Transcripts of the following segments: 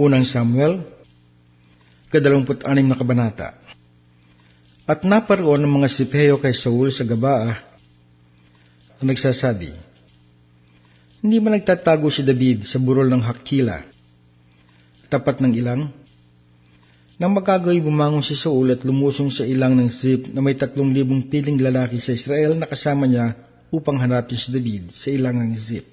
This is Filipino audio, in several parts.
Unang Samuel, kadalawamput anim na kabanata. At naparoon ng mga sipeyo kay Saul sa Gabaa na nagsasabi, Hindi ba nagtatago si David sa burol ng Hakila, tapat ng ilang? Nang magkagaway bumangon si Saul at lumusong sa ilang ng Zip na may tatlong libong piling lalaki sa Israel na kasama niya upang hanapin si David sa ilang ng Zip.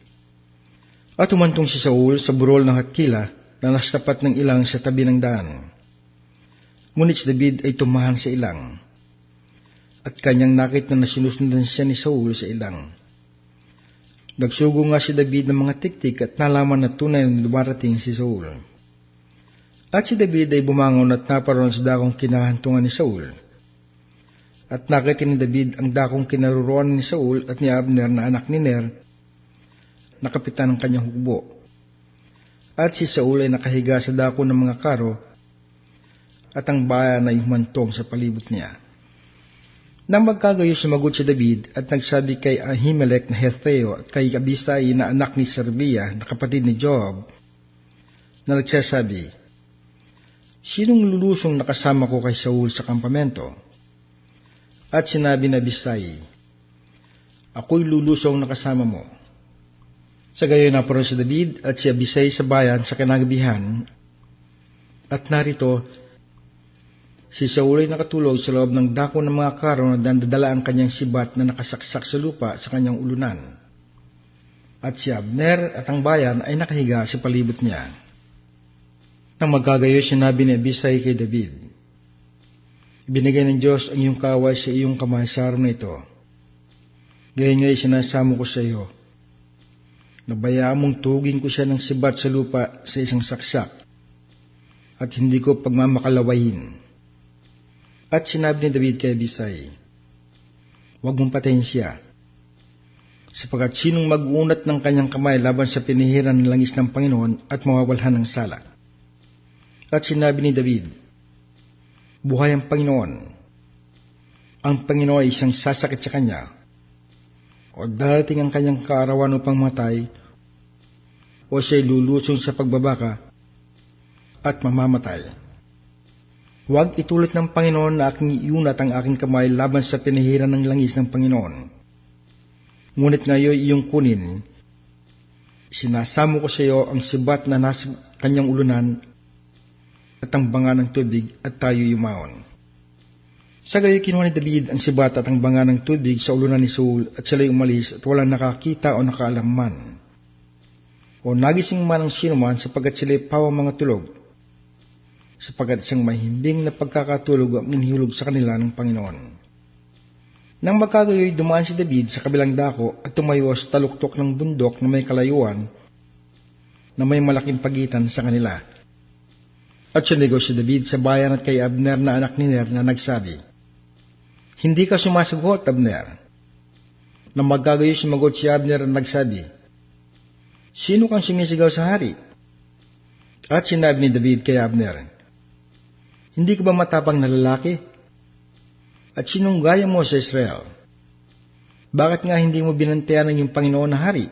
At umantong si Saul sa burol ng Hakila na nasa tapat ng ilang sa tabi ng daan. Ngunit si David ay tumahan sa ilang. At kanyang nakit na nasinusundan siya ni Saul sa ilang. Nagsugo nga si David ng mga tiktik at nalaman na tunay na dumarating si Saul. At si David ay bumangon at naparoon sa dakong kinahantungan ni Saul. At nakita ni David ang dakong kinaruroan ni Saul at ni Abner na anak ni Ner, na kapitan ng kanyang hukbo. At si Saul ay nakahiga sa dako ng mga karo at ang bayan ay humantong sa palibot niya. Nang magkagayo sumagot si David at nagsabi kay Ahimelech na Hetheo at kay Abisai na anak ni Serbia na kapatid ni Job, na nagsasabi, Sinong lulusong nakasama ko kay Saul sa kampamento? At sinabi na Abisai, Ako'y lulusong nakasama mo. Sa gayon naparoon si David at si Abisay sa bayan sa kanagabihan. At narito, si Saul ay nakatulog sa loob ng dako ng mga karo na dandadala ang kanyang sibat na nakasaksak sa lupa sa kanyang ulunan. At si Abner at ang bayan ay nakahiga sa palibot niya. Nang magkagayo, sinabi ni Abisay kay David, Ibinigay ng Diyos ang iyong kaway sa iyong kamay sa araw na ito. Ngayon nga'y sinasamo ko sa iyo Nabayaan mong tugin ko siya ng sibat sa lupa sa isang saksak at hindi ko pagmamakalawayin. At sinabi ni David kay Abisay, Huwag mong patayin siya, sapagkat sinong mag-unat ng kanyang kamay laban sa pinihiran ng langis ng Panginoon at mawawalhan ng sala. At sinabi ni David, Buhay ang Panginoon. Ang Panginoon ay isang sasakit sa kanya, o darating ang kanyang kaarawan upang matay, o siya'y lulusong sa pagbabaka at mamamatay. Huwag itulit ng Panginoon na aking iunat ang aking kamay laban sa pinahiran ng langis ng Panginoon. Ngunit ngayon iyong kunin, sinasamo ko sa iyo ang sibat na nasa kanyang ulunan at ang banga ng tubig at tayo yumaon. Sa gayo kinuha ni David ang sibat at ang banga ng tubig sa ulunan ni Saul at sila'y umalis at walang nakakita o nakaalam man o nagising man ang sinuman sapagkat sila'y pawang mga tulog, sapagkat isang mahimbing na pagkakatulog ang inihulog sa kanila ng Panginoon. Nang magkagayoy dumaan si David sa kabilang dako at tumayo sa taluktok ng bundok na may kalayuan na may malaking pagitan sa kanila. At sinigaw si David sa bayan at kay Abner na anak ni Ner na nagsabi, Hindi ka sumasagot, Abner. Nang magkagayoy sumagot si Abner na nagsabi, Sino kang sumisigaw sa hari? At sinabi ni David kay Abner, Hindi ka ba matapang na lalaki? At sinong gaya mo sa Israel? Bakit nga hindi mo binantayan ng iyong Panginoon na hari?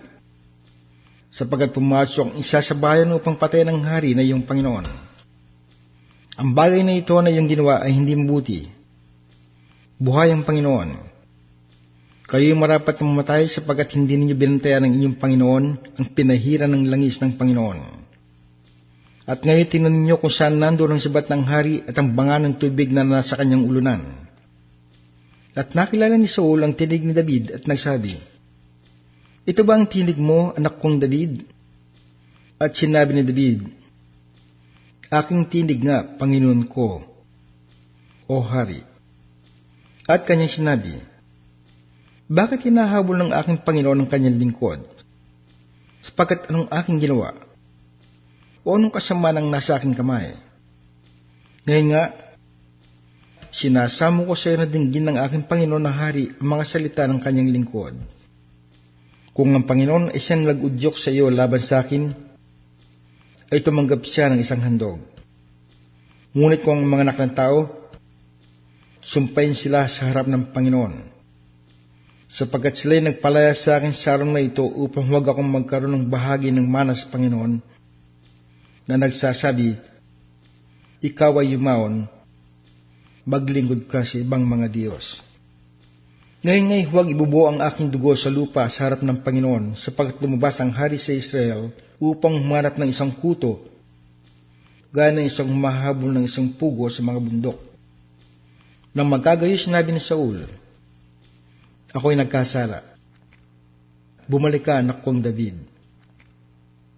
Sapagat pumasok ang isa sa bayan upang patayin ang hari na iyong Panginoon. Ang bagay na ito na iyong ginawa ay hindi mabuti. Buhay ang Panginoon Kayo'y marapat mamatay sapagat hindi ninyo binantayan ng inyong Panginoon ang pinahiran ng langis ng Panginoon. At ngayon tingnan ninyo kung saan nandoon ang sibat ng hari at ang banga ng tubig na nasa kanyang ulunan. At nakilala ni Saul ang tinig ni David at nagsabi, Ito ba ang tinig mo, anak kong David? At sinabi ni David, Aking tinig nga, Panginoon ko, o hari. At kanyang sinabi, bakit hinahabol ng aking Panginoon ang kanyang lingkod? Sapagat anong aking ginawa? O anong kasama ng nasa aking kamay? Ngayon nga, sinasamo ko sa iyo na dinggin ng aking Panginoon na hari ang mga salita ng kanyang lingkod. Kung ang Panginoon ay siyang lagudyok sa iyo laban sa akin, ay tumanggap siya ng isang handog. Ngunit kung ang mga anak ng tao, sumpayin sila sa harap ng Panginoon sapagkat sila'y nagpalaya sa akin sa araw na ito upang huwag akong magkaroon ng bahagi ng mana sa Panginoon na nagsasabi, Ikaw ay yumaon, maglingkod ka sa ibang mga Diyos. Ngayon ngay huwag ibubuo ang aking dugo sa lupa sa harap ng Panginoon sapagkat lumabas ang hari sa Israel upang humanap ng isang kuto gaya ng isang mahabol ng isang pugo sa mga bundok. Nang magkagayo sinabi ni Saul, Ako'y nagkasala. Bumalik ka, anak kong David.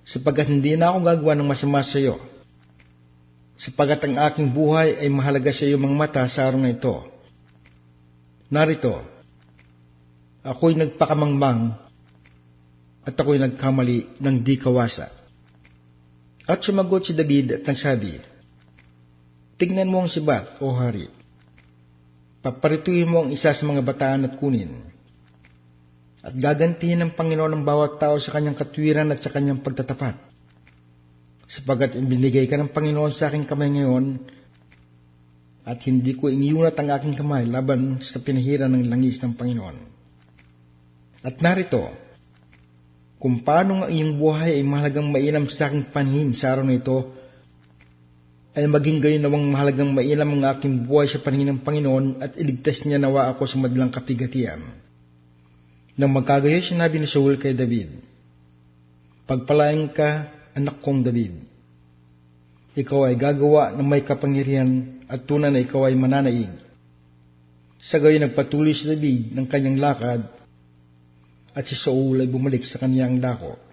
Sapagkat hindi na ako gagawa ng masama sa iyo. Sapagkat ang aking buhay ay mahalaga sa iyo mga mata sa araw na ito. Narito, ako'y nagpakamangmang at ako'y nagkamali ng di kawasa. At sumagot si David at nagsabi, Tingnan mo ang sibat, o hari. Paparituin mo ang isa sa mga bataan at kunin. At gagantihin ng Panginoon ang bawat tao sa kanyang katwiran at sa kanyang pagtatapat. Sapagat ibinigay ka ng Panginoon sa aking kamay ngayon, at hindi ko iniunat ang aking kamay laban sa pinahiran ng langis ng Panginoon. At narito, kung paano ang iyong buhay ay mahalagang mainam sa aking panhin sa araw na ito, ay maging gayon nawang mahalagang mainam ang aking buhay sa paningin ng Panginoon at iligtas niya nawa ako sa madlang kapigatian. Nang magkagayo sinabi ni Saul kay David, Pagpalain ka, anak kong David. Ikaw ay gagawa ng may kapangyarihan at tunay na ikaw ay mananaig. Sa gayon nagpatuloy si David ng kanyang lakad at si Saul ay bumalik sa kanyang dako.